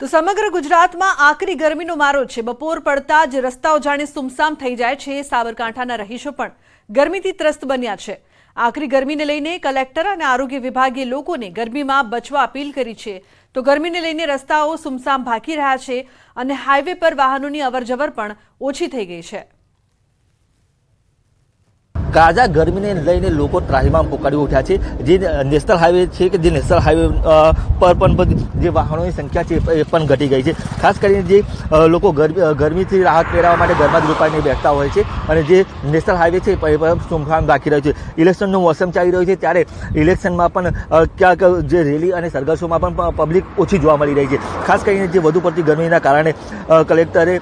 તો સમગ્ર ગુજરાતમાં આકરી ગરમીનો મારો છે. બપોર પડતા જ રસ્તાઓ જાણે સુમસામ થઈ જાય છે. સાબરકાંઠાના રહીશો પણ ગરમીથી ત્રસ્ત બન્યા છે. આકરી ગરમીને લઈને કલેક્ટર અને આરોગ્ય વિભાગે લોકોને ગરમીમાં બચવા અપીલ કરી છે. તો ગરમીને લઈને રસ્તાઓ સુમસામ ભાગી રહ્યા છે અને હાઈવે પર વાહનોની અવરજવર પણ ઓછી થઈ ગઈ છે. તાજા ગરમીને લઈને લોકો ત્રાહીમામ પોકાડી ઉઠ્યા છે. જે નેશનલ હાઈવે છે કે જે નેશનલ હાઈવે પર પણ જે વાહનોની સંખ્યા છે એ પણ ઘટી ગઈ છે. ખાસ કરીને જે લોકો ગરમી ગરમીથી રાહત મેળવવા માટે ઘરમાં જ રોકાઈને બેસતા હોય છે અને જે નેશનલ હાઈવે છે એ પણ સુમખામ રાખી રહ્યું છે. ઇલેક્શનનું મોસમ ચાલી રહ્યું છે ત્યારે ઇલેક્શનમાં પણ ક્યાંક જે રેલી અને સરઘર્ષોમાં પણ પબ્લિક ઓછી જોવા મળી રહી છે. ખાસ કરીને જે વધુ પડતી ગરમીના કારણે કલેક્ટરે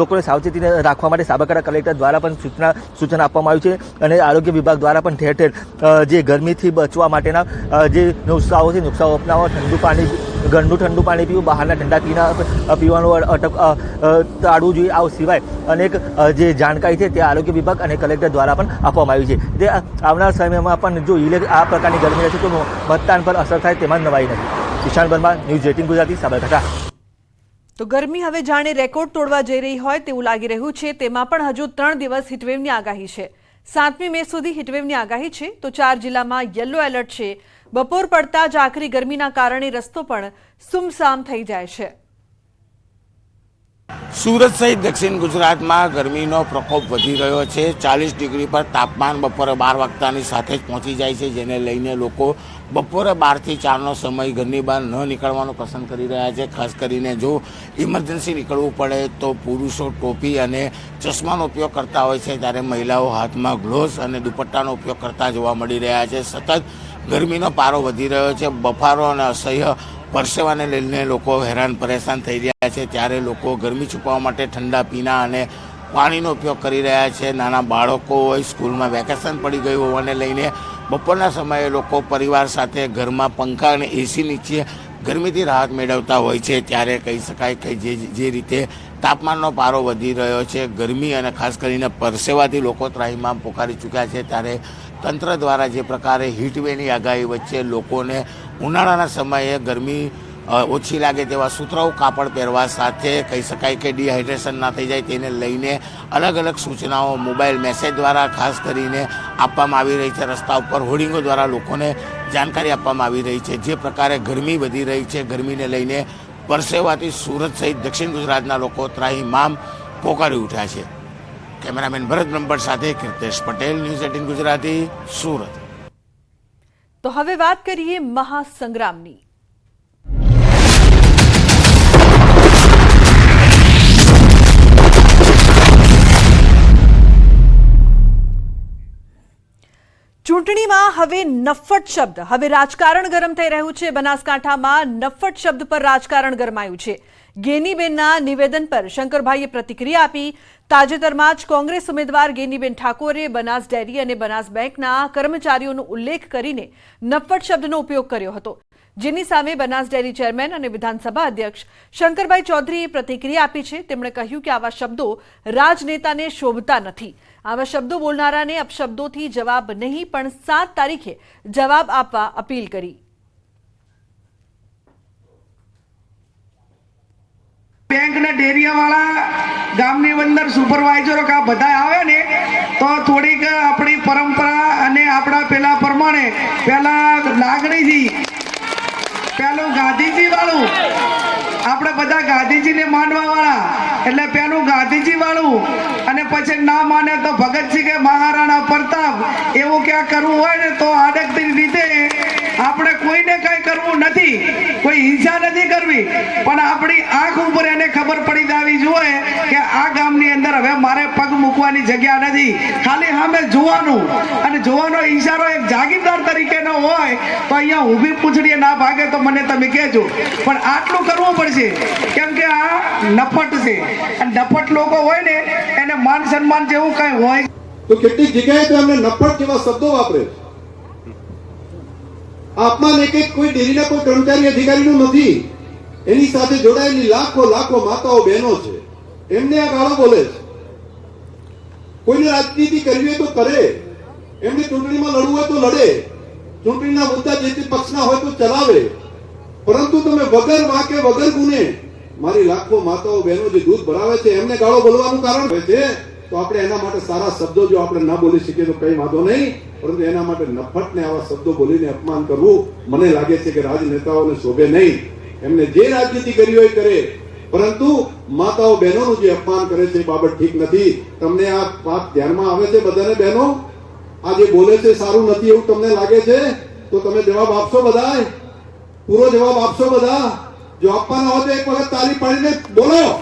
લોકોને સાવચેતી રાખવા માટે સાબરકાંઠા કલેક્ટર દ્વારા પણ સૂચના, સૂચન આપવામાં આવ્યું છે. અને આરોગ્ય વિભાગ દ્વારા પણ ઠેર ઠેર જે ગરમીથી બચવા માટેના જે નુસ્ખાઓ છે નુસ્ખાઓ અપનાવવા, ઠંડુ પાણી ગંદુ ઠંડુ પાણી પીવું, બહારના ઠંડા પીના પીવાનું અટક ટાળવું જોઈએ આ સિવાય અનેક જે જાણકારી છે તે આરોગ્ય વિભાગ અને કલેક્ટર દ્વારા પણ આપવામાં આવી છે. તે આવનાર સમયમાં પણ જો ઇલેક આ પ્રકારની ગરમી રહેશે તો મતદાન પર અસર થાય તેમાં નવાઈ નથી. Ishan Varma, news eighteen Gujarati, Sabarkantha. તો ગરમી હવે જાણે રેકોર્ડ તોડવા જઈ રહી હોય તેવું લાગી રહ્યું છે. તેમાં પણ હજુ ત્રણ દિવસ હીટવેવની આગાહી છે. સાતમી મે સુધી હીટવેવની આગાહી છે. તો ચાર જિલ્લામાં યલો એલર્ટ છે. બપોર પડતા જ આખરી ગરમીના કારણે રસ્તો પણ સુમસામ થઈ જાય છે. સુરત સહિત દક્ષિણ ગુજરાતમાં ગરમીનો પ્રકોપ વધી રહ્યો છે. ચાલીસ ડિગ્રી પર તાપમાન બપોરે બાર વાગતાની સાથે જ પહોંચી જાય છે, જેને લઈને લોકો બપોરે બારથી ચારનો સમય ઘરની બહાર ન નીકળવાનું પસંદ કરી રહ્યા છે. ખાસ કરીને જો ઇમરજન્સી નીકળવું પડે તો પુરુષો ટોપી અને ચશ્માનો ઉપયોગ કરતા હોય છે. ત્યારે મહિલાઓ હાથમાં ગ્લોવ્સ અને દુપટ્ટાનો ઉપયોગ કરતા જોવા મળી રહ્યા છે. સતત ગરમીનો પારો વધી રહ્યો છે. બફારો અને અસહ્ય પરસેવાને લઈને લોકો હેરાન પરેશાન થઈ રહ્યા છે. ત્યારે લોકો ગરમી છુપાવવા માટે ઠંડા પીણા અને પાણીનો ઉપયોગ કરી રહ્યા છે. નાના બાળકો હોય, સ્કૂલમાં વેકેશન પડી ગયું હોવાને લઈને બપોરના સમયે લોકો પરિવાર સાથે ઘરમાં પંખા અને એસી નીચે ગરમીથી રાહત મેળવતા હોય છે. ત્યારે કહી શકાય કે જે જે રીતે તાપમાનનો પારો વધી રહ્યો છે, ગરમી અને ખાસ કરીને પરસેવાથી લોકો ત્રાહીમાં પોકારી ચૂક્યા છે. ત્યારે તંત્ર દ્વારા જે પ્રકારે હીટવેની આગાહી વચ્ચે લોકોને ઉનાળાના સમયે ગરમી ઓછી લાગે તેવા સુતરાઉ કાપડ પહેરવા સાથે કહી શકાય કે ડિહાઇડ્રેશન ના થઈ જાય તેને લઈને અલગ અલગ સૂચનાઓ મોબાઈલ મેસેજ દ્વારા ખાસ કરીને આપવામાં આવી રહી છે. રસ્તા ઉપર હોર્ડિંગો દ્વારા લોકોને જાણકારી આપવામાં આવી રહી છે. જે પ્રકારે ગરમી વધી રહી છે, ગરમીને લઈને પરસેવાથી સુરત સહિત દક્ષિણ ગુજરાતના લોકો ત્રાહીમામ પોકારી ઉઠ્યા છે. કેમેરામેન ભરત બ્રહ્મભટ્ટ સાથે કીર્તેશ પટેલ, ન્યૂઝ એટીન ગુજરાતી, સુરત. તો હવે વાત કરીએ મહાસંગ્રામની. ચૂંટણીમાં હવે નફ્ફટ શબ્દ. હવે રાજકારણ ગરમ થઈ રહ્યું છે. બનાસકાંઠામાં નફ્ફટ શબ્દ પર રાજકારણ ગરમાયું છે. ગેનીબેનના નિવેદન પર શંકરભાઈએ પ્રતિક્રિયા આપી. તાજેતરમાં જ કોંગ્રેસ ઉમેદવાર ગેનીબેન ઠાકોરે બનાસ ડેરી અને બનાસ બેંકના કર્મચારીઓનો ઉલ્લેખ કરીને નફ્ફટ શબ્દનો ઉપયોગ કર્યો હતો. જેની સામે બનાસ ડેરી ચેરમેન અને વિધાનસભા અધ્યક્ષ શંકરભાઈ ચૌધરીએ પ્રતિક્રિયા આપી છે. તેમણે કહ્યું કે આવા શબ્દો રાજનેતાને શોભતા નથી. આવા શબ્દો બોલનારાને અપશબ્દોથી જવાબ નહીં, પણ સાત તારીખે જવાબ આપવા અપીલ કરી. બેંકના ડેરિયાવાળા ગામની અંદર સુપરવાઇઝરો કા બધા આવે ને, તો થોડીક આપણી પરંપરા અને આપણા પેલા પ્રમાણે પેલા લાગણીથી પેલું ગાંધીજી વાળું આપણે બધા ગાંધીજીને માનવા વાળા એટલે પેલું ગાંધીજી વાળું અને પછી ના માને તો ભગતસિંહ કે મહારાણા પ્રતાપ, એવું ક્યાં કરવું હોય ને તો આડકતી રીતે આપણે કોઈને કઈ કરવું નથી. કોઈ હિંસા નથી કરવી. પણ આપણી આંખ ઉપર એને ખબર પડી જાવી જોઈએ કે આ ગામની અંદર હવે મારે પગ મૂકવાની જગ્યા નથી. ખાલી સામે જોવાનું. અને જોવાનો ઈશારો એક જાગીરદાર તરીકેનો હોય, તો અહીંયા ઊભી પૂંછડીએ ના ભાગે તો મને તમે કહેજો. પણ આટલું કરવું પડશે. કેમ કે આ નફટ છે. અને નફટ લોકો હોય ને, એને માન સન્માન જેવું કઈ હોય. તો કેટલીક જગ્યાએ તો એમને નફટ જેવા શબ્દો વાપરે. આપમાં એક એક કોઈ ડેરીના કોઈ કર્મચારી અધિકારીનું નથી. એની સાથે જોડાયેલી લાખો લાખો માતાઓ બહેનો છે. એમને આ ગાળો બોલે છે. કોઈને રાજનીતિ કરવી હોય તો કરે. એમને ચૂંટણીમાં લડવું હોય તો લડે. ચૂંટણીના મુદ્દા જે તે પક્ષના હોય તો ચલાવે. પરંતુ તમે વગર વાકે, વગર ગુને, મારી લાખો માતાઓ, બહેનો જે દૂધ ભરાવે છે, એમને ગાળો બોલવાનું કારણ હોય છે, તો આપણે એના માટે સારા શબ્દો જો આપણે ના બોલી શકીએ તો કઈ વાંધો નહીં. પરંતુ એના માટે નફટને આવા શબ્દો બોલીને અપમાન કરવું મને લાગે છે કે રાજનેતાઓને શોભે નહીં. એમને જે રાજનીતિ કરી હોય કરે. પરંતુ માતાઓ બહેનોનું જે અપમાન કરે છે એ બાબત ઠીક નથી. તમને આ વાત ધ્યાનમાં આવે છે બધાને બહેનો? આ જે બોલે છે સારું નથી એવું તમને લાગે છે? તો તમે જવાબ આપશો બધા પૂરો જવાબ આપશો બધા? જો આપવાનો હોય તો એક વખત તાળી પાડીને બોલો.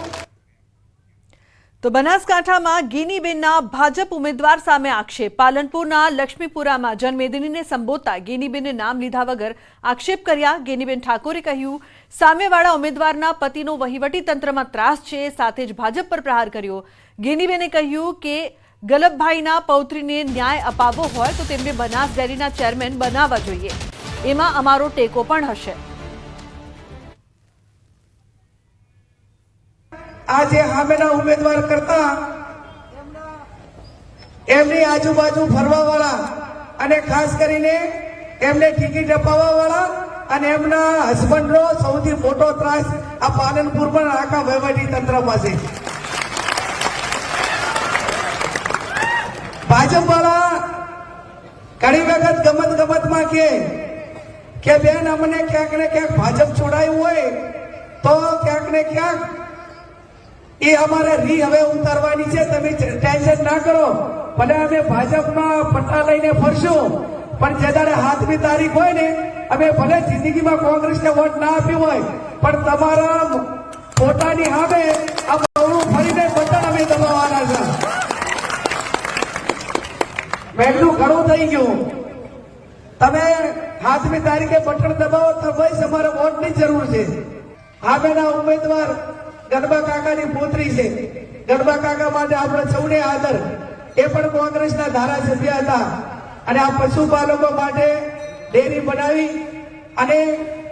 તો બનાસકાંઠામાં ગીનીબેનના ભાજપ ઉમેદવાર સામે આક્ષેપ. પાલનપુરના લક્ષ્મીપુરામાં જનમેદનીને સંબોધતા ગીનીબેને નામ લીધા વગર આક્ષેપ કર્યા. ગેનીબેન ઠાકોરે કહ્યું, સામેવાળા ઉમેદવારના પતિનો વહીવટી તંત્રમાં ત્રાસ છે, સાથે જ ભાજપ પર પ્રહાર કર્યો. ગેનીબેને કહ્યું કે ગલબભાઈના પૌત્રીને ન્યાય અપાવવો હોય તો તેમને બનાસ ડેરીના ચેરમેન બનાવવા જોઈએ. એમાં અમારો ટેકો પણ હશે. આ જે સામેના ઉમેદવાર કરતા એમની આજુબાજુ ફરવા વાળા અને ખાસ કરીને એમને ટિકિટ અપાવવા વાળા અને એમના હસબન્ડનો સૌથી મોટો ત્રાસ આ પાલનપુર પણ આખા વહીવટી તંત્રમાં છે ભાજપ વાળા ઘણી વખત ગમત ગમતમાં કે કે બેન, અમને ક્યાંક ને ક્યાંક ભાજપ છોડાયું હોય, તો ક્યાંક ને ક્યાંક એ અમારે રી હવે ઉતારવાની છે. તમે ટેન્શન ના કરો. ભલે અમે ભાજપમાં પટ્ટા લઈને ફરશું, પણ જે દાડે હાથની તારીખ હોય ને, અમે ભલે જિંદગીમાં કોંગ્રેસને વોટ ના આપ્યું હોય, પણ તમારા પોતાની સામે આ બહુ ફરીને બટન અમે દબાવવાના છે. વહેલું ઘણું થઈ ગયું. તમે હાથની તારીખે બટન દબાવો તો ભાઈ અમારે વોટની જરૂર છે. હામેના ઉમેદવાર ગરબા કાકાની પુત્રી છે. ગરબા કાકા માટે આપણે સૌને આદર. એ પણ કોંગ્રેસના ધારાસભ્ય હતા. અને આ પશુપાલકો માટે ડેરી બનાવી અને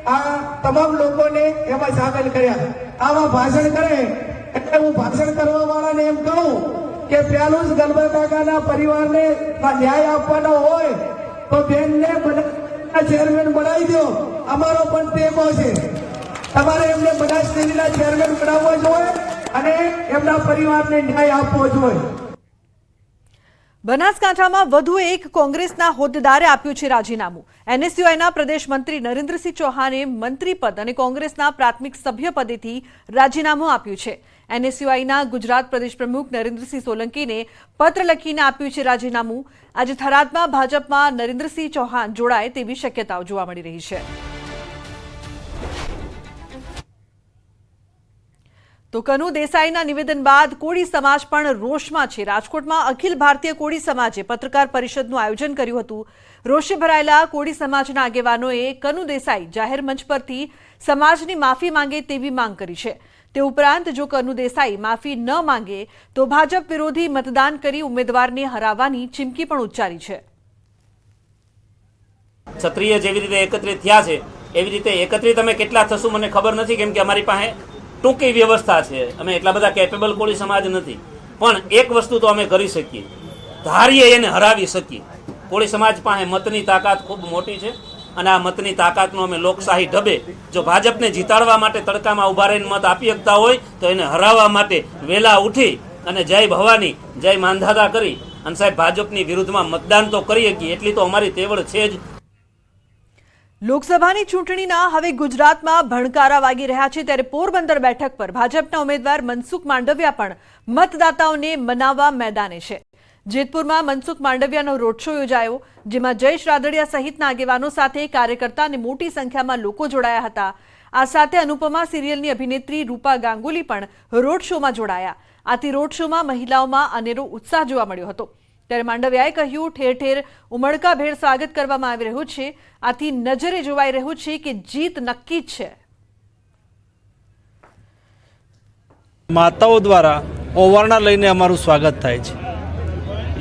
આ તમામ લોકોને એમાં સામેલ કર્યા. આવા ભાષણ કરે એટલે હું ભાષણ કરવા વાળાને એમ કહું કે પેલું જ ગરબા કાકાના પરિવારને ન્યાય આપવાનો હોય તો બેનને ચેરમેન બનાવી દો. અમારો પણ ટેકો છે તમારે એમને બધા ડેરીના ચેરમેન બનાવવા જોઈએ અને એમના પરિવારને ન્યાય આપવો જોઈએ બનાસકાંઠામાં વધુ એક કોંગ્રેસના હોદ્દેદારે આપ્યું છે રાજીનામું. એનએસયુઆઈના પ્રદેશ મંત્રી નરેન્દ્રસિંહ ચૌહાણે મંત્રી પદ અને કોંગ્રેસના પ્રાથમિક સભ્ય પદેથી રાજીનામું આપ્યું છે. એનએસયુઆઈના ગુજરાત પ્રદેશ પ્રમુખ નરેન્દ્રસિંહ સોલંકીને પત્ર લખીને આપ્યું છે રાજીનામું. આજે થરાદમાં ભાજપમાં નરેન્દ્રસિંહ ચૌહાણ જોડાય તેવી શક્યતાઓ જોવા મળી રહી છે. તો કનુ દેસાઈના નિવેદન બાદ કોળી સમાજ પણ રોષમાં છે. રાજકોટમાં અખિલ ભારતીય કોળી સમાજે પત્રકાર પરિષદનું આયોજન કર્યું હતું. રોષે ભરાયેલા કોળી સમાજના આગેવાનોએ કનુ દેસાઈ જાહેર મંચ પરથી સમાજની માફી માંગે તેવી માંગ કરી છે. તે ઉપરાંત જો કનુ દેસાઈ માફી ન માંગે તો ભાજપ વિરોધી મતદાન કરી ઉમેદવારને હરાવવાની ચીમકી પણ ઉચ્ચારી છે. ક્ષત્રિય જેવી રીતે એકત્રિત થયા છે, એવી રીતે એકત્રિત અમે કેટલા થશું મને ખબર નથી, કેમ કે અમારી પાસે ટૂંકી વ્યવસ્થા છે. અમે એટલા બધા કેપેબલ કોળી સમાજ નથી. પણ એક વસ્તુ તો અમે કરી શકીએ. ધારીએ એને હરાવી શકીએ. કોળી સમાજ પાસે મતની તાકાત ખૂબ મોટી છે અને આ મતની તાકાતનો અમે લોકશાહી ઢબે જો ભાજપને જીતાડવા માટે તડકામાં ઊભા રહીને મત આપી શકતા હોય, તો એને હરાવવા માટે વહેલા ઉઠી અને જય ભવાની, જય માંધાતા કરી અને સાહેબ ભાજપની વિરુદ્ધમાં મતદાન તો કરી શકીએ. એટલી તો અમારી તેવડ છે જ. લોકસભાની ચૂંટણીના હવે ગુજરાતમાં ભણકારા વાગી રહ્યા છે ત્યારે પોરબંદર બેઠક પર ભાજપના ઉમેદવાર મનસુખ માંડવિયા પણ મતદાતાઓને મનાવવા મેદાને છે. જેતપુરમાં મનસુખ માંડવિયાનો રોડ શો યોજાયો, જેમાં જયેશ રાદડિયા સહિતના આગેવાનો સાથે કાર્યકર્તા અને મોટી સંખ્યામાં લોકો જોડાયા હતા. આ સાથે અનુપમા સિરિયલની અભિનેત્રી રૂપા ગાંગુલી પણ રોડ શોમાં જોડાયા. આથી રોડ શોમાં મહિલાઓમાં અનેરો ઉત્સાહ જોવા મળ્યો હતો. ત્યારે માંડવિયાએ કહ્યું, ઠેર ઠેર ઉમળકાભેર સ્વાગત કરવામાં આવી રહ્યું છે. આથી નજરે જોવાઈ રહ્યું છે કે જીત નક્કી છે. માતાઓ દ્વારા ઓવારણા લઈને અમારું સ્વાગત થાય છે.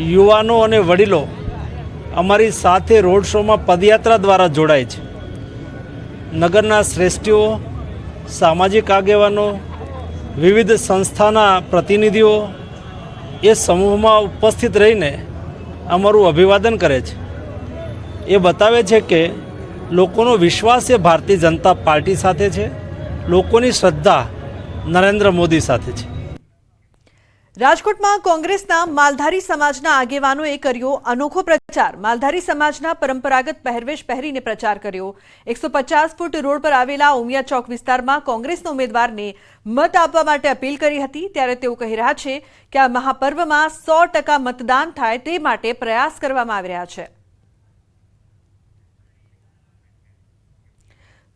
યુવાનો અને વડીલો અમારી સાથે રોડ શોમાં પદયાત્રા દ્વારા જોડાય છે. નગરના શ્રેષ્ઠીઓ, સામાજિક આગેવાનો, વિવિધ સંસ્થાના પ્રતિનિધિઓ એ સમૂહમાં ઉપસ્થિત રહીને અમારું અભિવાદન કરે છે. એ બતાવે છે કે લોકોનો વિશ્વાસ એ ભારતીય જનતા પાર્ટી સાથે છે. લોકોની શ્રદ્ધા નરેન્દ્ર મોદી સાથે છે. રાજકોટમાં કોંગ્રેસના માલધારી સમાજના આગેવાનોએ કર્યો અનોખો પ્રચાર. માલધારી સમાજના પરંપરાગત પહેરવેશ પહેરીને પ્રચાર કર્યો. એકસો પચાસ ફૂટ રોડ પર આવેલા ઉમિયા ચોક વિસ્તારમાં કોંગ્રેસના ઉમેદવારને મત આપવા માટે અપીલ કરી હતી. ત્યારે તેઓ કહી રહ્યા છે કે આ મહાપર્વમાં સો ટકા મતદાન થાય તે માટે પ્રયાસ કરવામાં આવી રહ્યા છે.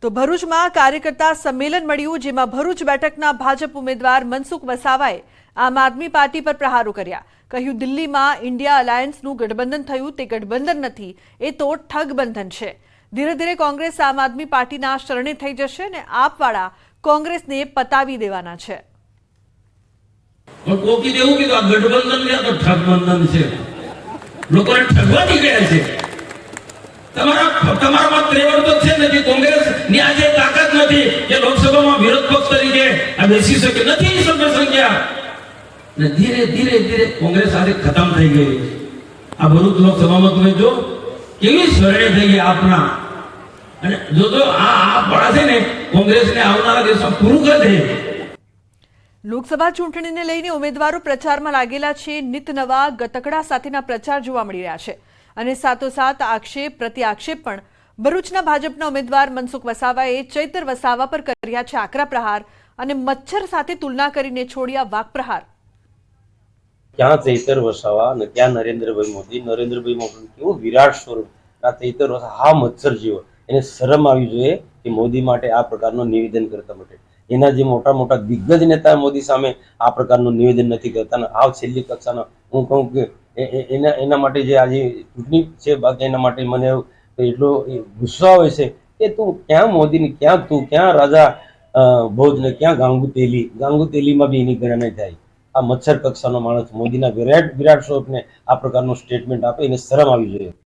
તો ભરૂચમાં કાર્યકર્તા સંમેલન મળ્યું, જેમાં ભરૂચ બેઠકના ભાજપ ઉમેદવાર મનસુખ વસાવાએ આમ આદમી પાર્ટી પર પ્રહારો કર્યા. કહ્યું, દિલ્હીમાં ઇન્ડિયા અલાયન્સનું ગઠબંધન થયું તે ગઠબંધન નથી, એ તો ઠગબંધન છે. ધીરે ધીરે કોંગ્રેસ આમ આદમી પાર્ટીના શરણે થઈ જશે અને આપવાળા કોંગ્રેસને પતાવી દેવાના છે. તમારામાં ત્રેવડ તો છે. નથી કોંગ્રેસની આજે તાકાત નથી કે લોકસભામાં વિરોધ પક્ષ તરીકે બેસી શકે. નથી સંખ્યા. ને ધીરે ધીરે ધીરે કોંગ્રેસ આજે ખતમ થઈ ગઈ. આ ભરૂચ લોકસભામાં તમે જો કેવી શરણે થઈ ગઈ આપના. અને જો તો આ આ પડા છે ને, કોંગ્રેસને આવનારા દિવસમાં પૂરું કરી લોકસભા ચૂંટણીને લઈને ઉમેદવારો પ્રચારમાં લાગેલા છે. નિત નવા ગતકડા સાથેના પ્રચાર જોવા મળી રહ્યા છે. અને સાથોસાથ આક્ષેપ પ્રતિ આક્ષેપ પણ. ભરૂચના ભાજપના ઉમેદવાર મનસુખ વસાવાએ ચૈતર વસાવા પર કર્યા છે આકરા પ્રહાર અને મચ્છર સાથે તુલના કરીને છોડ્યા વાક પ્રહાર. ક્યાં ચૈતર વસાવા અને ક્યાં નરેન્દ્રભાઈ મોદી? નરેન્દ્રભાઈ મોદી કેવું વિરાટ સ્વરૂપ. આ ચૈતર વસાવા, હા, મચ્છર જેવો. એને શરમ આવી જોઈએ કે મોદી માટે આ પ્રકારનું નિવેદન કરતા માટે. એના જે મોટા મોટા દિગ્ગજ નેતા મોદી સામે આ પ્રકારનું નિવેદન નથી કરતા. અને આ છેલ્લી કક્ષાના હું કહું કે એના એના માટે જે આજે ચૂંટણી છે, બાકી એના માટે મને એટલો ગુસ્સો આવે છે કે તું ક્યાં મોદીની ક્યાં તું ક્યાં રાજા ભોજને ક્યાં ગાંગુ તેલી ગાંગુ તેલીમાં બી એની ગણના થાય. આ મચ્છર કક્ષાનો માણસ મોદીના વિરાટ વિરાટ સ્વરૂપને આ પ્રકારનું સ્ટેટમેન્ટ આપે એને શરમ આવી જોઈએ.